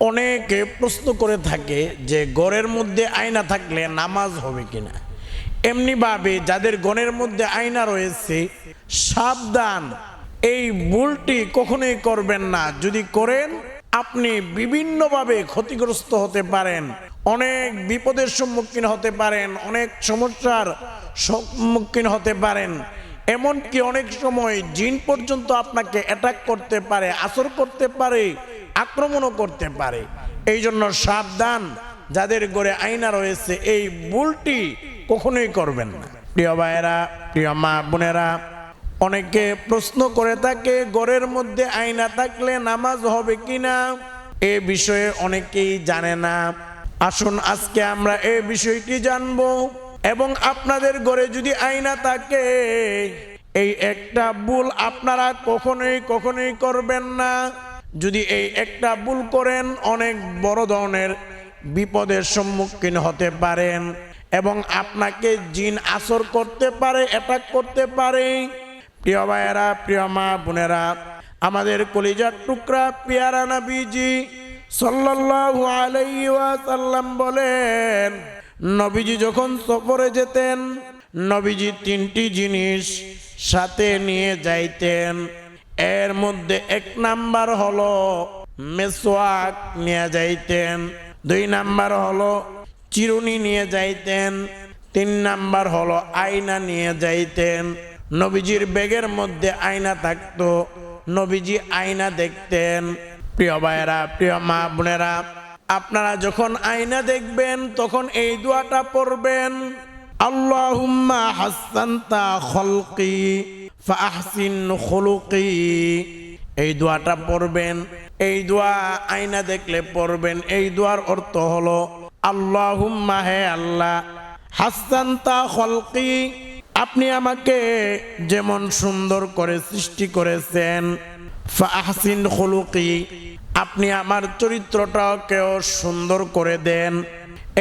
অনেকে প্রশ্ন করে থাকে যে গড়ের মধ্যে আয়না থাকলে নামাজ হবে কিনা। এমনিভাবে যাদের গণের মধ্যে আয়না রয়েছে, সাবধান, এই ভুলটি কখনোই করবেন না। যদি করেন, আপনি বিভিন্নভাবে ক্ষতিগ্রস্ত হতে পারেন, অনেক বিপদের সম্মুখীন হতে পারেন, অনেক সমস্যার সম্মুখীন হতে পারেন। এমনকি অনেক সময় জিন পর্যন্ত আপনাকে অ্যাটাক করতে পারে আসর করতে পারে। আক্রমণও করতে পারে। এই জন্য সাবধান, যাদের গড়ে আয়না রয়েছে, এই ভুলটি কখনোই করবেন না। প্রিয় ভাইয়েরা, প্রিয় মা বোনেরা, অনেকে প্রশ্ন করে থাকে, গড়ের মধ্যে আয়না থাকলে নামাজ হবে কিনা? এ বিষয়ে অনেকেই জানে না। আসুন, আজকে আমরা এ বিষয়টি জানব। এবং আপনাদের ঘরে যদি আয়না থাকে, এই একটা ভুল আপনারা কখনোই কখনোই করবেন না। যদি এই একটা ভুল করেন, অনেক বড় ধরনের বিপদের সম্মুখীন হতে পারেন এবং আপনাকে জিন আসর করতে পারে অ্যাটাক করতে পারে। প্রিয় ভাইয়েরা, প্রিয় মা বোনেরা, আমাদের কলিজার টুকরা পিয়ারা নবীজি সাল্লাল্লাহু আলাইহি ওয়াসাল্লাম বলেন, নবীজি যখন সফরে যেতেন, নবীজি তিনটি জিনিস সাথে নিয়ে যাইতেন। এর মধ্যে এক নাম্বার হলো মেসোয়াক নিয়ে যাইতেন, দুই নাম্বার হলো চিরুনি নিয়ে যাইতেন, তিন নাম্বার হলো আয়না নিয়ে যাইতেন। নবীজির ব্যাগের মধ্যে আয়না থাকতো, নবীজি আয়না দেখতেন। প্রিয় ভাইয়েরা, প্রিয় মা বোনেরা, আপনারা যখন আয়না দেখবেন, তখন এই দোয়াটা পড়বেন, আল্লাহুম্মা হাসান্তা খলকি। ফাহসিন খুলুকি। এই দোয়াটা পড়বেন, এই দোয়া আয়না দেখলে পড়বেন, এই দোয়ার অর্থ হলো, আল্লাহুম্মা হে আল্লাহ, হাসান্তা খলকি, আপনি আমাকে যেমন সুন্দর করে সৃষ্টি করেছেন, ফাহসিন খুলুকি, আপনি আমার চরিত্রটাকেও সুন্দর করে দেন।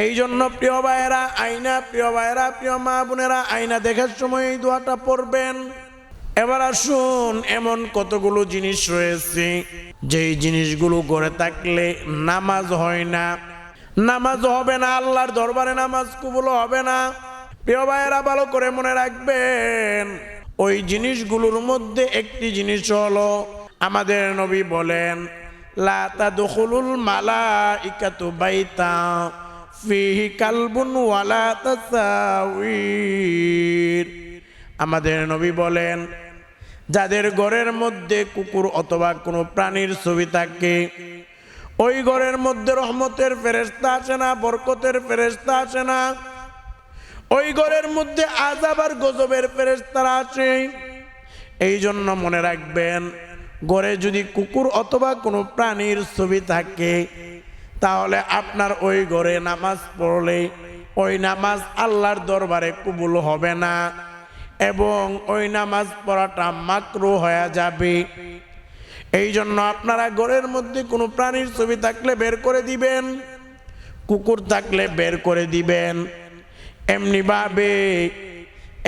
এই জন্য প্রিয় ভাইয়েরা, আয়না, প্রিয় ভাইয়েরা, প্রিয় মা বোনেরা, আয়না দেখার সময় এই দোয়াটা পড়বেন। এবার আসুন, এমন কতগুলো জিনিস রয়েছে, যেই জিনিসগুলো গড়ে থাকলে নামাজ হয় না। নামাজ হবে না, আল্লাহর দরবারে নামাজ কবুল হবে না। প্রিয় ভাইয়েরা, ভালো করে মনে রাখবেন, ওই জিনিসগুলোর মধ্যে একটি জিনিস হলো, আমাদের নবী বলেন, লা তাদখুলুল মালাইকাতু বাইতা, ফিহি কালবুন ওয়ালা আমাদের নবী বলেন যাদের ঘরের মধ্যে কুকুর অথবা কোনো প্রাণীর ছবি থাকে, ওই ঘরের মধ্যে রহমতের ফেরেস্তা আসে না, বরকতের ফেরেস্তা আসে না। ওই ঘরের মধ্যে আজাব আর গজবের ফেরেস্তারা আসে। এই জন্য মনে রাখবেন, ঘরে যদি কুকুর অথবা কোনো প্রাণীর ছবি থাকে, তাহলে আপনার ওই ঘরে নামাজ পড়লে ওই নামাজ আল্লাহর দরবারে কবুল হবে না। এবং ওই নামাজ পড়াটা মাকরু হয়ে যাবে। এই জন্য আপনারা ঘরের মধ্যে কোনো প্রাণীর ছবি থাকলে বের করে দিবেন, কুকুর থাকলে বের করে দিবেন। এমনিভাবে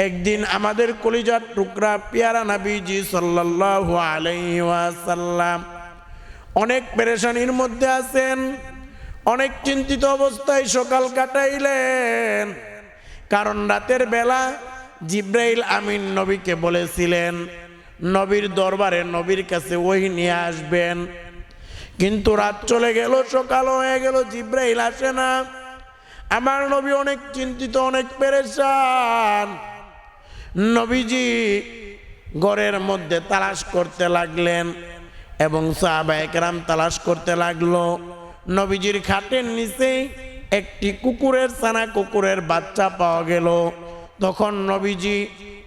একদিন আমাদের কলিজার টুকরা পিয়ারা নাবিজি সাল্লাল্লাহু আলাইহি ওয়াসাল্লাম অনেক পেরেশানির মধ্যে আছেন, অনেক চিন্তিত অবস্থায় সকাল কাটাইলেন। কারণ রাতের বেলা জিব্রাইল আমিন নবীকে বলেছিলেন, নবীর দরবারে নবীর কাছে ওই নিয়ে আসবেন। কিন্তু রাত চলে গেল, সকাল হয়ে গেল, জিব্রাইল আসে না। আমার নবী অনেক চিন্তিত, অনেক পেরেশান। নবীজি ঘরের মধ্যে তালাশ করতে লাগলেন এবং সাহাবা একরাম তালাশ করতে লাগল। নবীজির খাটের নিচে একটি কুকুরের সানা কুকুরের বাচ্চা পাওয়া গেল। তখন নবীজি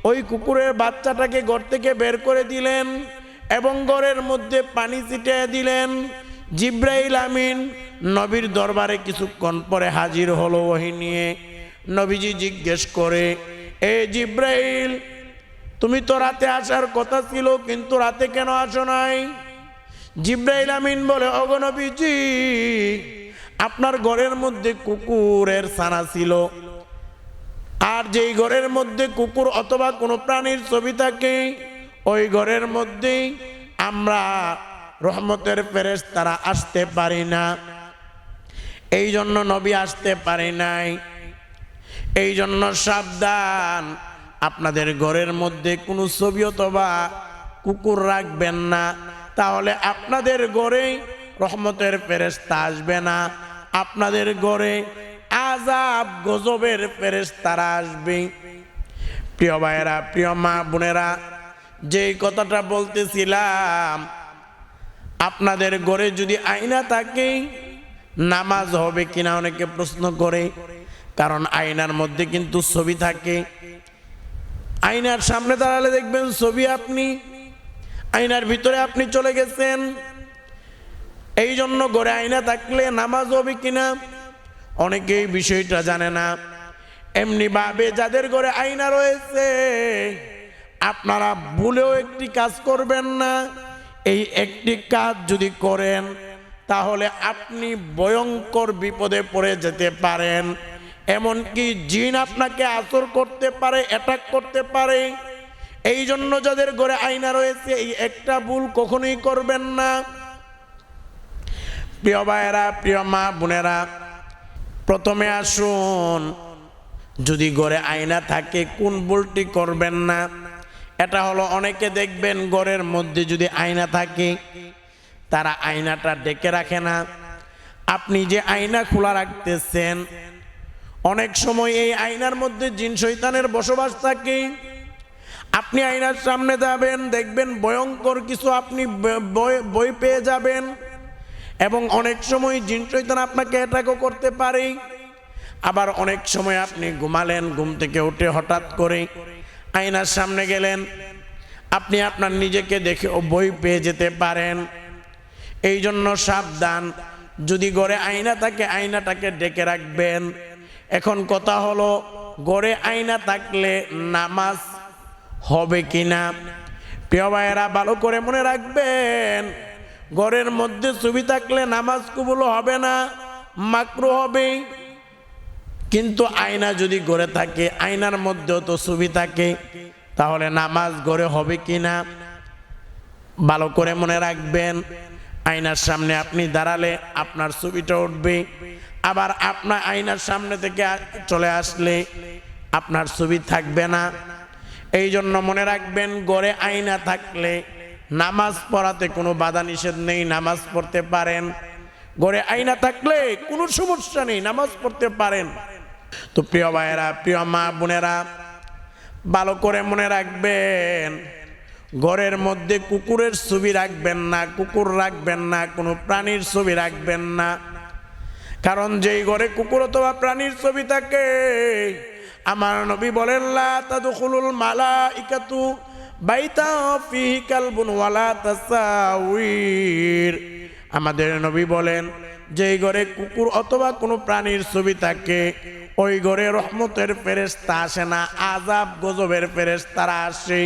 ওই কুকুরের বাচ্চাটাকে ঘর থেকে বের করে দিলেন এবং ঘরের মধ্যে পানি ছিটিয়ে দিলেন। জিব্রাইল আমিন নবীর দরবারে কিছুক্ষণ পরে হাজির হলো ওহি নিয়ে। নবীজি জিজ্ঞেস করে, এ জিব্রাইল, তুমি তো রাতে আসার কথা ছিল, কিন্তু রাতে কেন আসো নাই? জিব্রাইল আমিন বলে অগনবীজি আপনার ঘরের মধ্যে কুকুরের ছানা ছিল। আর যেই ঘরের মধ্যে কুকুর অথবা কোনো প্রাণীর ছবি থাকে, ওই ঘরের মধ্যেই আমরা রহমতের ফেরেশ তারা আসতে পারি না। এই জন্য নবী আসতে পারে নাই। এই জন্য সাবধান, আপনাদের ঘরের মধ্যে কোনো ছবি অথবা কুকুর রাখবেন না। তাহলে আপনাদের ঘরে রহমতের ফেরেস্তা আসবে না। আপনাদের ঘরে আজাব গজবের ফেরেস্তারা আসবে। প্রিয় ভাইয়েরা, প্রিয় মা বোনেরা, যেই কথাটা বলতেছিলাম, আপনাদের ঘরে যদি আয়না থাকে, নামাজ হবে কিনা অনেকে প্রশ্ন করে, কারণ আয়নার মধ্যে কিন্তু ছবি থাকে। আয়নার সামনে দাঁড়ালে দেখবেন ছবি আপনি, আয়নার ভিতরে আপনি চলে গেছেন। এই জন্য ঘরে আয়না থাকলে নামাজ হবে কিনা? অনেকেই বিষয়টা জানে না। এমনি ভাবে যাদের ঘরে আয়না রয়েছে, আপনারা ভুলেও একটি কাজ করবেন না। এই একটি কাজ যদি করেন, তাহলে আপনি ভয়ঙ্কর বিপদে পড়ে যেতে পারেন। এমনকি জিন আপনাকে আসর করতে পারে অ্যাটাক করতে পারে। এই জন্য যাদের ঘরে আয়না রয়েছে, এই একটা ভুল কখনোই করবেন না। প্রিয় ভাইয়েরা, প্রিয় মা বোনেরা প্রথমে আসুন। যদি ঘরে আয়না থাকে, কোন ভুলটি করবেন না। এটা হলো অনেকে দেখবেন ঘরের মধ্যে যদি আয়না থাকে, তারা আয়নাটা ডেকে রাখে না। আপনি যে আয়না খোলা রাখতেছেন, অনেক সময় এই আয়নার মধ্যে জিন শৈতানের বসবাস থাকে। আপনি আয়নার সামনে যাবেন, দেখবেন ভয়ঙ্কর কিছু আপনি বই পেয়ে যাবেন। এবং অনেক সময় জিন শৈতান আপনাকে অ্যাটাকও করতে পারে। আবার অনেক সময় আপনি ঘুমালেন, ঘুম থেকে উঠে হঠাৎ করে আয়নার সামনে গেলেন। আপনি আপনার নিজেকে দেখে বই পেয়ে যেতে পারেন। এই জন্য সাবধান। যদি গড়ে আয়না থাকে, আয়নাটাকে ডেকে রাখবেন। এখন কথা হলো, গড়ে আয়না থাকলে নামাজ হবে কিনা? প্রিয় ভাইয়েরা, ভালো করে মনে রাখবেন। ঘরের মধ্যে ছবি থাকলে নামাজ কবুল হবে না, মাকরু হবে। কিন্তু আয়না যদি গড়ে থাকে, আয়নার মধ্যেও তো ছবি থাকে, তাহলে নামাজ গড়ে হবে কি না? ভালো করে মনে রাখবেন, আয়নার সামনে আপনি দাঁড়ালে আপনার ছবিটা উঠবে। আবার আপনার আয়নার সামনে থেকে চলে আসলে আপনার ছবি থাকবে না। এই জন্য মনে রাখবেন গড়ে আয়না থাকলে নামাজ পড়াতে কোনো বাধা নিষেধ নেই, নামাজ পড়তে পারেন। গড়ে আয়না থাকলে কোনো সমস্যা নেই, নামাজ পড়তে পারেন। তো প্রিয় ভাইয়েরা, প্রিয় মা বোনেরা, ভালো করে মনে রাখবেন, ঘরের মধ্যে কুকুরের ছবি রাখবেন না, কুকুর রাখবেন না, কোনো প্রাণীর ছবি রাখবেন না। কারণ যেই ঘরে কুকুর অথবা প্রাণীর ছবি থাকে, আমার নবী বলেন, লা তাদখুলুল মালাইকাতু বাইতা আমাদের নবী বলেন যে ঘরে কুকুর অথবা কোনো প্রাণীর ছবি থাকে, ওই ঘরে রহমতের ফেরেস্তা আসে না আজাব গজবের ফেরেস্তারা আসে।